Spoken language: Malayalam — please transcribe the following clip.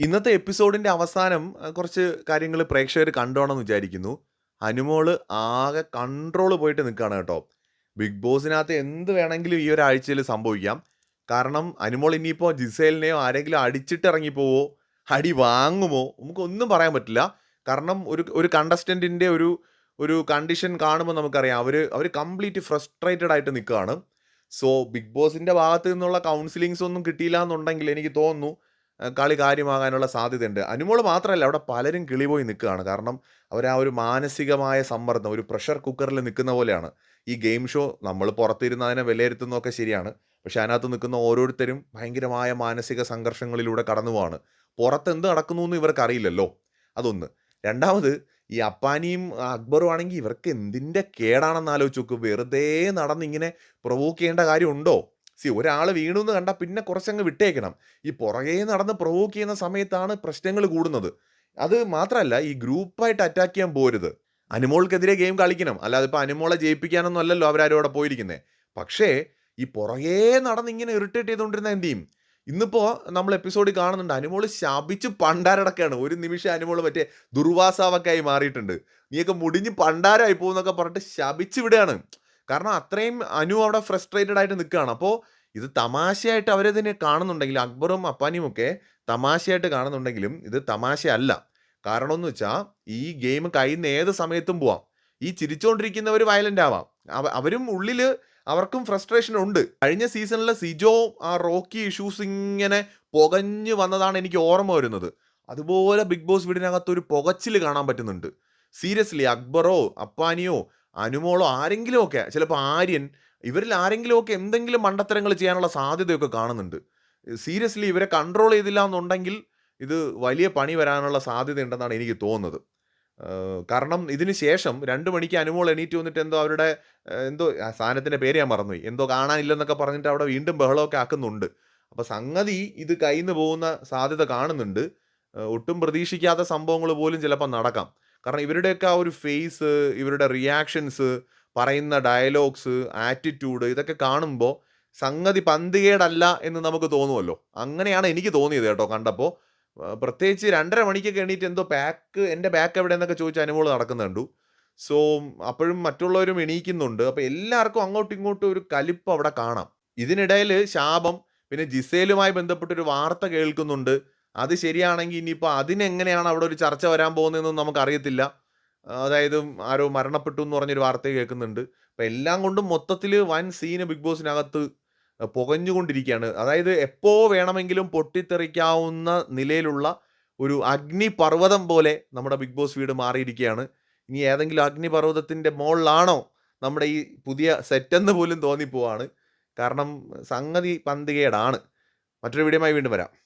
ഇന്നത്തെ എപ്പിസോഡിന്റെ അവസാനം കുറച്ച് കാര്യങ്ങൾ പ്രേക്ഷകർ കണ്ടോണമെന്ന് വിചാരിക്കുന്നു. അനുമോൾ ആകെ കൺട്രോൾ പോയിട്ട് നിൽക്കുകയാണ് കേട്ടോ. ബിഗ് ബോസിനകത്ത് എന്ത് വേണമെങ്കിലും ഈ ഒരാഴ്ചയിൽ സംഭവിക്കാം. കാരണം അനുമോൾ ഇനിയിപ്പോൾ ജിസേലിനെയോ ആരെങ്കിലും അടിച്ചിട്ട് ഇറങ്ങിപ്പോവോ, അടി വാങ്ങുമോ നമുക്കൊന്നും പറയാൻ പറ്റില്ല. കാരണം ഒരു ഒരു കണ്ടസ്റ്റന്റിന്റെ ഒരു ഒരു കണ്ടീഷൻ കാണുമ്പോൾ നമുക്കറിയാം അവർ അവർ കംപ്ലീറ്റ് ഫ്രസ്ട്രേറ്റഡ് ആയിട്ട് നിൽക്കുകയാണ് സോ ബിഗ് ബോസിന്റെ ഭാഗത്ത് നിന്നുള്ള കൗൺസിലിങ്സ് ഒന്നും കിട്ടിയില്ല എന്നുണ്ടെങ്കിൽ എനിക്ക് തോന്നുന്നു കളി കാര്യമാകാനുള്ള സാധ്യതയുണ്ട്. അനുമോൾ മാത്രമല്ല അവിടെ പലരും കിളിപോയി നിൽക്കുകയാണ് കാരണം അവർ ആ ഒരു മാനസികമായ സമ്മർദ്ദം ഒരു പ്രഷർ കുക്കറിൽ നിൽക്കുന്ന പോലെയാണ്. ഈ ഗെയിം ഷോ നമ്മൾ പുറത്തിരുന്ന് അതിനെ വിലയിരുത്തുന്നതൊക്കെ ശരിയാണ്. പക്ഷെ അതിനകത്ത് നിൽക്കുന്ന ഓരോരുത്തരും ഭയങ്കരമായ മാനസിക സംഘർഷങ്ങളിലൂടെ കടന്നു പോവാണ്. പുറത്ത് എന്ത് നടക്കുന്നു എന്ന് ഇവർക്കറിയില്ലല്ലോ. അതൊന്ന്. രണ്ടാമത് ഈ അപ്പാനിയും അക്ബറും ആണെങ്കിൽ ഇവർക്ക് എന്തിന്റെ കേടാണെന്ന് ആലോചിച്ച് നോക്ക്. വെറുതെ നടന്ന് ഇങ്ങനെ പ്രൊവോക്ക് ചെയ്യേണ്ട കാര്യമുണ്ടോ? സീ വീണു എന്ന് കണ്ടാൽ പിന്നെ കുറച്ചങ്ങ് വിട്ടേക്കണം. ഈ പുറകേ നടന്ന് പ്രൊവോക്ക് ചെയ്യുന്ന സമയത്താണ് പ്രശ്നങ്ങൾ കൂടുന്നത്. അത് മാത്രമല്ല ഈ ഗ്രൂപ്പായിട്ട് അറ്റാക്ക് ചെയ്യാൻ പോരുത്. അനുമോൾക്കെതിരെ ഗെയിം കളിക്കണം. അല്ലാതെ ഇപ്പോൾ അനുമോളെ ജയിപ്പിക്കാനൊന്നും അല്ലല്ലോ അവരാരും അവിടെ പോയിരിക്കുന്നേ. പക്ഷേ ഈ പുറകേ നടന്ന് ഇങ്ങനെ ഇറിറ്റേറ്റ് ചെയ്തുകൊണ്ടിരുന്ന എന്ത് ചെയ്യും? ഇന്നിപ്പോ നമ്മൾ എപ്പിസോഡിൽ കാണുന്നുണ്ട് അനുമോൾ ശപിച്ച് പണ്ടാരടക്കാണ്. ഒരു നിമിഷം അനുമോൾ മറ്റേ ദുർവാസാവൊക്കെ ആയി മാറിയിട്ടുണ്ട്. നീയൊക്കെ മുടിഞ്ഞ് പണ്ടാരമായി പോകുന്നൊക്കെ പറഞ്ഞിട്ട് ശപിച്ച് വിടാണ്. കാരണം അത്രയും അനു അവിടെ ഫ്രസ്ട്രേറ്റഡ് ആയിട്ട് നിൽക്കുകയാണ് അപ്പോൾ ഇത് തമാശയായിട്ട് അവരിതിനെ കാണുന്നുണ്ടെങ്കിലും അക്ബറും അപ്പാനിയും ഒക്കെ തമാശയായിട്ട് കാണുന്നുണ്ടെങ്കിലും ഇത് തമാശയല്ല. കാരണം എന്ന് വെച്ചാൽ ഈ ഗെയിം കയ്യിന്ന് ഏത് സമയത്തും പോവാം. ഈ ചിരിച്ചുകൊണ്ടിരിക്കുന്നവർ വയലന്റ് ആവാം. അവരും ഉള്ളിൽ അവർക്കും ഫ്രസ്ട്രേഷൻ ഉണ്ട്. കഴിഞ്ഞ സീസണിലെ സിജോ ആ റോക്കി ഇഷ്യൂസ് ഇങ്ങനെ പുകഞ്ഞു വന്നതാണ് എനിക്ക് ഓർമ്മ വരുന്നത്. അതുപോലെ ബിഗ് ബോസ് വീടിനകത്ത് ഒരു പുകച്ചിൽ കാണാൻ പറ്റുന്നുണ്ട്. സീരിയസ്ലി അക്ബറോ, അപ്പാനിയോ, അനുമോളോ ആരെങ്കിലുമൊക്കെ ചിലപ്പോൾ ചിലപ്പോ ആര്യൻ ഇവരിൽ ആരെങ്കിലുമൊക്കെ എന്തെങ്കിലും മണ്ടത്തരങ്ങൾ ചെയ്യാനുള്ള സാധ്യതയൊക്കെ കാണുന്നുണ്ട്. സീരിയസ്ലി ഇവരെ കൺട്രോൾ ചെയ്തില്ല എന്നുണ്ടെങ്കിൽ ഇത് വലിയ പണി വരാനുള്ള സാധ്യതയുണ്ടെന്നാണ് എനിക്ക് തോന്നുന്നത്. കാരണം ഇതിന് ശേഷം രണ്ട് മണിക്ക് അനുമോൾ എണീറ്റ് വന്നിട്ട് എന്തോ അവരുടെ എന്തോ സാധനത്തിന്റെ പേര് ഞാൻ മറന്നുപോയി. എന്തോ കാണാനില്ലെന്നൊക്കെ പറഞ്ഞിട്ട് അവിടെ വീണ്ടും ബഹളമൊക്കെ ആക്കുന്നുണ്ട്. അപ്പോൾ സംഗതി ഇത് കയ്യിന്ന് പോകുന്ന സാധ്യത കാണുന്നുണ്ട്. ഒട്ടും പ്രതീക്ഷിക്കാത്ത സംഭവങ്ങൾ പോലും ചിലപ്പോൾ നടക്കാം. കാരണം ഇവരുടെയൊക്കെ ആ ഒരു ഫേസ്, ഇവരുടെ റിയാക്ഷൻസ്, പറയുന്ന ഡയലോഗ്സ്, ആറ്റിറ്റ്യൂഡ് ഇതൊക്കെ കാണുമ്പോൾ സംഗതി പന്തികേടല്ല എന്ന് നമുക്ക് തോന്നുമല്ലോ. അങ്ങനെയാണ് എനിക്ക് തോന്നിയത് കേട്ടോ കണ്ടപ്പോൾ പ്രത്യേകിച്ച് രണ്ടര മണിക്കൊക്കെ എണീറ്റ് എന്തോ പാക്ക് എന്റെ ബാക്ക് എവിടെ എന്നൊക്കെ ചോദിച്ച അനുഭവം നടക്കുന്നുണ്ട് സോ അപ്പോഴും മറ്റുള്ളവരും എണീക്കുന്നുണ്ട്. അപ്പോൾ എല്ലാവർക്കും അങ്ങോട്ടും ഇങ്ങോട്ടും ഒരു കലിപ്പ് അവിടെ കാണാം. ഇതിനിടയിൽ ശാപം പിന്നെ ജിസേലുമായി ബന്ധപ്പെട്ടൊരു വാർത്ത കേൾക്കുന്നുണ്ട്. അത് ശരിയാണെങ്കിൽ ഇനിയിപ്പോൾ അതിനെങ്ങനെയാണ് അവിടെ ഒരു ചർച്ച വരാൻ പോകുന്നതെന്നും നമുക്കറിയത്തില്ല. അതായത് ആരോ മരണപ്പെട്ടു എന്ന് പറഞ്ഞൊരു വാർത്ത കേൾക്കുന്നുണ്ട്. അപ്പോൾ എല്ലാം കൊണ്ടും മൊത്തത്തിൽ വൻ സീന് ബിഗ് ബോസിനകത്ത് പുകഞ്ഞുകൊണ്ടിരിക്കുകയാണ്. അതായത് എപ്പോൾ വേണമെങ്കിലും പൊട്ടിത്തെറിക്കാവുന്ന നിലയിലുള്ള ഒരു അഗ്നിപർവതം പോലെ നമ്മുടെ ബിഗ് ബോസ് വീട് മാറിയിരിക്കുകയാണ്. ഇനി ഏതെങ്കിലും അഗ്നിപർവതത്തിന്റെ മുകളിലാണോ നമ്മുടെ ഈ പുതിയ സെറ്റെന്ന് പോലും തോന്നിപ്പോവാണ്. കാരണം സംഗതി പന്തികേടാണ്. മറ്റൊരു വീഡിയോമായി വീണ്ടും വരാം.